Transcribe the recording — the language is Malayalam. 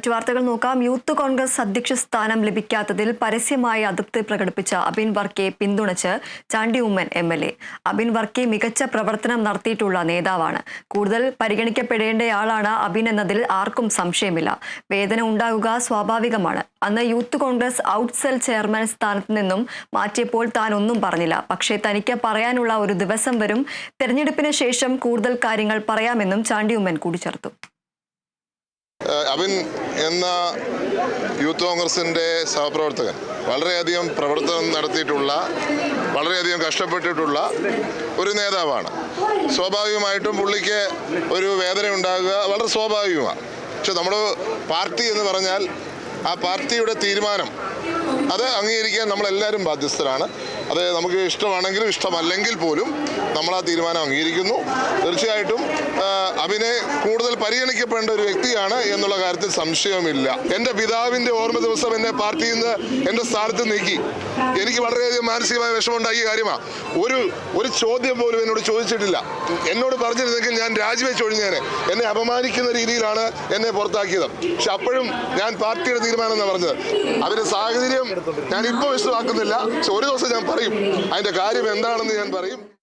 മറ്റു വാർത്തകൾ നോക്കാം. യൂത്ത് കോൺഗ്രസ് അധ്യക്ഷ സ്ഥാനം ലഭിക്കാത്തതിൽ പരസ്യമായി അതൃപ്തി പ്രകടിപ്പിച്ച അബിൻ വർക്കെ പിന്തുണച്ച് Chandy Oommen M L A. Abin Varkey മികച്ച പ്രവർത്തനം നടത്തിയിട്ടുള്ള നേതാവാണ്. കൂടുതൽ പരിഗണിക്കപ്പെടേണ്ടയാളാണ് അബിൻ എന്നതിൽ ആർക്കും സംശയമില്ല. വേദന ഉണ്ടാകുക സ്വാഭാവികമാണ്. അന്ന് youth Congress out cell chairman സ്ഥാനത്ത് നിന്നും മാറ്റിയപ്പോൾ താൻ ഒന്നും പറഞ്ഞില്ല. പക്ഷേ തനിക്ക് പറയാനുള്ള ഒരു ദിവസം വരും. തെരഞ്ഞെടുപ്പിന് ശേഷം കൂടുതൽ കാര്യങ്ങൾ പറയാമെന്നും ചാണ്ടി ഉമ്മൻ കൂട്ടിച്ചേർത്തു. അബിൻ എന്ന യൂത്ത് കോൺഗ്രസിന്റെ സഹപ്രവർത്തകൻ. വളരെയധികം പ്രവർത്തനം നടത്തിയിട്ടുള്ള വളരെയധികം കഷ്ടപ്പെട്ടിട്ടുള്ള ഒരു നേതാവാണ്. സ്വാഭാവികമായിട്ടും പുള്ളിക്ക് ഒരു വേദന ഉണ്ടാകുക വളരെ സ്വാഭാവികമാണ്. പക്ഷെ നമ്മൾ പാർട്ടി എന്ന് പറഞ്ഞാൽ ആ പാർട്ടിയുടെ തീരുമാനം അത് അംഗീകരിക്കാൻ നമ്മളെല്ലാവരും ബാധ്യസ്ഥരാണ്. അത് നമുക്ക് ഇഷ്ടമാണെങ്കിലും ഇഷ്ടമല്ലെങ്കിൽ പോലും നമ്മൾ ആ തീരുമാനം അംഗീകരിക്കുന്നു. തീർച്ചയായിട്ടും അഭിനെ കൂടുതൽ പരിഗണിക്കപ്പെടേണ്ട ഒരു വ്യക്തിയാണ് എന്നുള്ള കാര്യത്തിൽ സംശയമില്ല എന്റെ പിതാവിന്റെ ഓർമ്മ ദിവസം എന്നെ പാർട്ടിയിൽ നിന്ന് എന്റെ സ്ഥാനത്ത് നീക്കി. എനിക്ക് വളരെയധികം മാനസികമായ വിഷമമുണ്ടാക്കിയ കാര്യമാണ് ഒരു ഒരു ചോദ്യം പോലും എന്നോട് ചോദിച്ചിട്ടില്ല. എന്നോട് പറഞ്ഞിരുന്നെങ്കിൽ ഞാൻ രാജിവെച്ച് ഒഴിഞ്ഞേനെ. എന്നെ അപമാനിക്കുന്ന രീതിയിലാണ് എന്നെ പുറത്താക്കിയത്. പക്ഷെ അപ്പോഴും ഞാൻ പാർട്ടിയുടെ തീരുമാനം എന്നാണ് പറഞ്ഞത്. അവരുടെ സാഹചര്യം ഞാൻ ഇപ്പോൾ വിശദമാക്കുന്നില്ല. പക്ഷെ ഒരു ദിവസം ഞാൻ പറയും. അതിന്റെ കാര്യം എന്താണെന്ന് ഞാൻ പറയും.